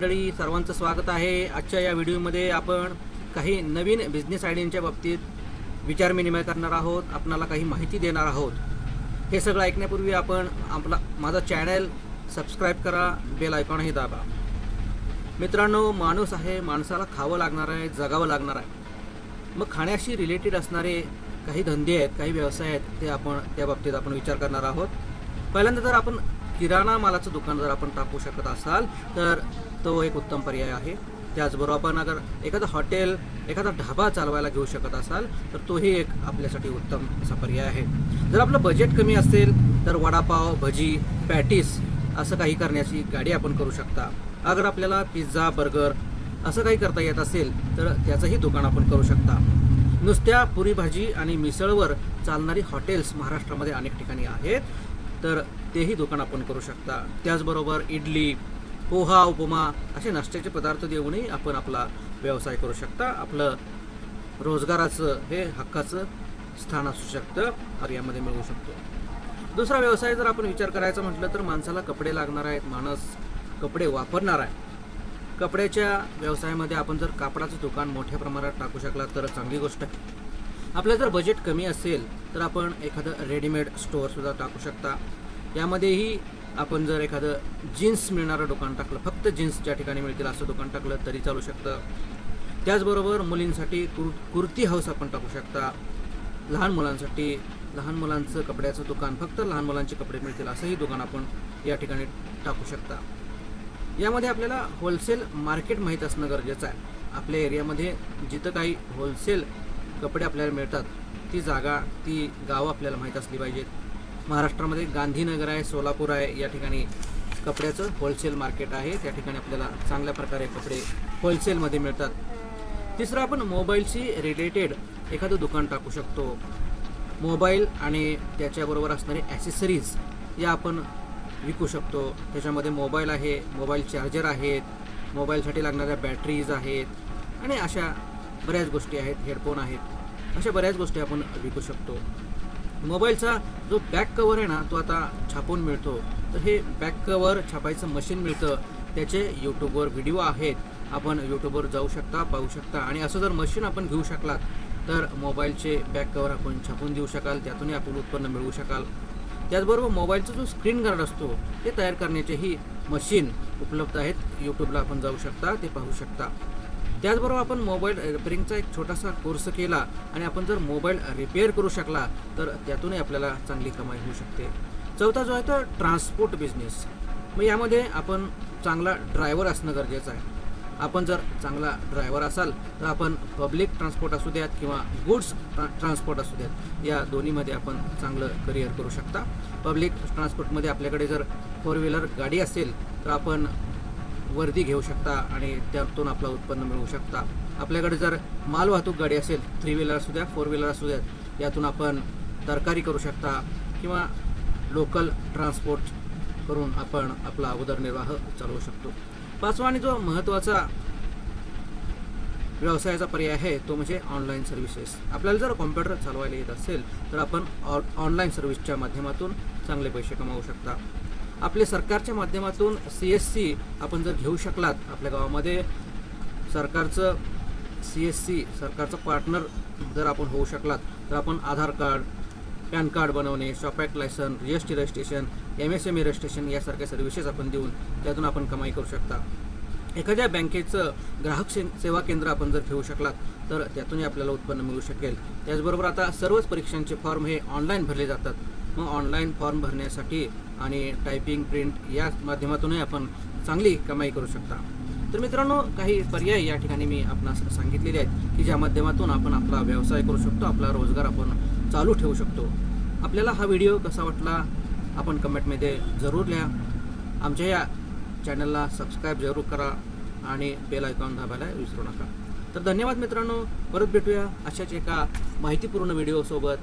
मंडळी सर्वांचं स्वागत आहे. आजच्या या व्हिडिओमध्ये आपण काही नवीन बिझनेस आयडियांच्या बाबतीत विचारविनिमय करणार आहोत. आपणाला काही माहिती देणार आहोत. हे सगळं ऐकण्यापूर्वी आपण आपला माझा चॅनल सबस्क्राईब करा बेल आयकॉनही दाबा. मित्रांनो माणूस आहे माणसाला खावं लागणार आहे जगावं लागणार आहे. मग खाण्याशी रिलेटेड असणारे काही धंदे आहेत काही व्यवसाय आहेत ते आपण त्या बाबतीत आपण विचार करणार आहोत. पहिल्यांदा जर आपण किराणा मालाचं दुकान जर आपण टाकू शकत असाल तर तो एक उत्तम पर्याय आहे. त्याचबरोबर आपण अगर एखादं हॉटेल एखादा ढाबा चालवायला घेऊ शकत असाल तर तोही एक आपल्यासाठी उत्तम असा पर्याय आहे. जर आपलं बजेट कमी असेल तर वडापाव भजी पॅटीस असं काही करण्याची गाडी आपण करू शकता. अगर आपल्याला पिझ्झा बर्गर असं काही करता येत असेल तर त्याचंही दुकान आपण करू शकता. नुसत्या पुरी भाजी आणि मिसळवर चालणारी हॉटेल्स महाराष्ट्रामध्ये अनेक ठिकाणी आहेत. तर तेही दुकान आपण करू शकता. त्याचबरोबर इडली पोहा उपमा असे नाश्त्याचे पदार्थ देऊनही आपण आपला व्यवसाय करू शकता. आपलं रोजगाराचं हे हक्काचं स्थान असू शकतं तर यामध्ये मिळवू शकतो. दुसरा व्यवसाय जर आपण विचार करायचा म्हटलं तर माणसाला कपडे लागणार आहेत माणूस कपडे वापरणार आहे. कपड्याच्या व्यवसायामध्ये आपण जर कापडाचं दुकान मोठ्या प्रमाणात टाकू शकला तर चांगली गोष्ट आहे. आपलं जर बजेट कमी असेल तर आपण एखादं रेडीमेड स्टोअरसुद्धा टाकू शकता. यामध्येही आपण जर एखादं जीन्स मिळणारं दुकान टाकलं फक्त जीन्स ज्या ठिकाणी मिळतील असं दुकान टाकलं तरी चालू शकतं. त्याचबरोबर मुलींसाठी कुर कुर्ती हाऊस आपण टाकू शकता. लहान मुलांसाठी लहान मुलांचं कपड्याचं दुकान फक्त लहान मुलांचे कपडे मिळतील असंही दुकान आपण या ठिकाणी टाकू शकता. यामध्ये आपल्याला होलसेल मार्केट माहीत असणं गरजेचं आहे. आपल्या एरियामध्ये जिथं काही होलसेल कपडे आपल्याला मिळतात ती जागा ती गावं आपल्याला माहीत असली पाहिजेत. महाराष्ट्रामध्ये गांधीनगर आहे सोलापूर आहे या ठिकाणी कपड्याचं होलसेल मार्केट आहे. त्या ठिकाणी आपल्याला चांगल्या प्रकारे कपडे होलसेलमध्ये मिळतात. तिसरं आपण मोबाईलशी रिलेटेड एखादं दुकान टाकू शकतो. मोबाईल आणि त्याच्याबरोबर असणारे ॲसेसरीज या आपण विकू शकतो. त्याच्यामध्ये मोबाईल आहे मोबाईल चार्जर आहेत मोबाईलसाठी लागणाऱ्या बॅटरीज आहेत आणि अशा बऱ्याच गोष्टी आहेत हेडफोन आहेत. अशा बऱ्याच गोष्टी आपण विकू शकतो. मोबाईलचा जो बॅक कवर आहे ना तो आता छापून मिळतो. तर हे बॅक कवर छापायचं मशीन मिळतं. त्याचे यूट्यूबवर व्हिडिओ आहेत. आपण यूट्यूबवर जाऊ शकता पाहू शकता. आणि असं जर मशीन आपण घेऊ शकलात तर मोबाईलचे बॅक कवर आपण छापून देऊ शकाल त्यातूनही आपण उत्पन्न मिळवू शकाल. त्याचबरोबर मोबाईलचा जो स्क्रीन गार्ड असतो ते तयार करण्याचेही मशीन उपलब्ध आहेत. यूट्यूबला आपण जाऊ शकता ते पाहू शकता. त्याचबरोबर आपण मोबाईल रिपेअरिंगचा एक छोटासा कोर्स केला आणि आपण जर मोबाईल रिपेअर करू शकला तर त्यातूनही आपल्याला चांगली कमाई होऊ शकते. चौथा जो आहे तो ट्रान्सपोर्ट बिझनेस मग यामध्ये आपण चांगला ड्रायव्हर असणं गरजेचं आहे. आपण जर चांगला ड्रायव्हर असाल तर आपण पब्लिक ट्रान्सपोर्ट असू द्यात किंवा गुड्स ट्रा ट्रान्सपोर्ट असू द्यात या दोन्हीमध्ये आपण चांगलं करिअर करू शकता. पब्लिक ट्रान्सपोर्टमध्ये आपल्याकडे जर फोर व्हीलर गाडी असेल तर आपण वर्दी घेऊ शकता आणि त्यातून आपलं उत्पन्न मिळवू शकता. आपल्याकडे जर माल वाहतूक गाडी असेल थ्री व्हीलर असू द्या फोर व्हीलर असू द्यात यातून आपण तरकारी करू शकता किंवा लोकल ट्रान्सपोर्ट करून आपण आपला उदरनिर्वाह चालवू शकतो. पाचवा आणि जो महत्त्वाचा व्यवसायाचा पर्याय आहे तो म्हणजे ऑनलाईन सर्व्हिसेस आपल्याला जर कॉम्प्युटर चालवायला येत असेल तर आपण ऑनलाईन सर्व्हिसच्या माध्यमातून चांगले पैसे कमावू शकता. आपले सरकारच्या माध्यमातून सी एस सी आपण जर घेऊ शकलात आपल्या गावामध्ये सरकारचं सी एस सी सरकारचं पार्टनर जर आपण होऊ शकलात तर आपण आधार कार्ड पॅन कार्ड बनवणे shop act licence G S T registration M S M E registration यासारख्या सर्व्हिसेस आपण देऊन त्यातून आपण कमाई करू शकता. एखाद्या बँकेचं ग्राहक से सेवा केंद्र आपण जर घेऊ शकलात तर त्यातूनही आपल्याला उत्पन्न मिळू शकेल. त्याचबरोबर आता सर्वच परीक्षांचे फॉर्म हे ऑनलाईन भरले जातात. मग ऑनलाईन फॉर्म भरण्यासाठी आणि टायपिंग प्रिंट या माध्यमातूनही आपण चांगली कमाई करू शकता. तर मित्रांनो काही पर्याय या ठिकाणी मी आपणास सांगितलेले आहेत की ज्या माध्यमातून आपण आपला व्यवसाय करू शकतो आपला रोजगार आपण चालू ठेवू शकतो. आपल्याला हा व्हिडिओ कसा वाटला आपण कमेंटमध्ये जरूर लिहा. आमच्या या चॅनलला सबस्क्राईब जरूर करा आणि बेल आयकॉन दाबायला विसरू नका. तर धन्यवाद मित्रांनो परत भेटूया अशाच एका माहितीपूर्ण व्हिडिओसोबत.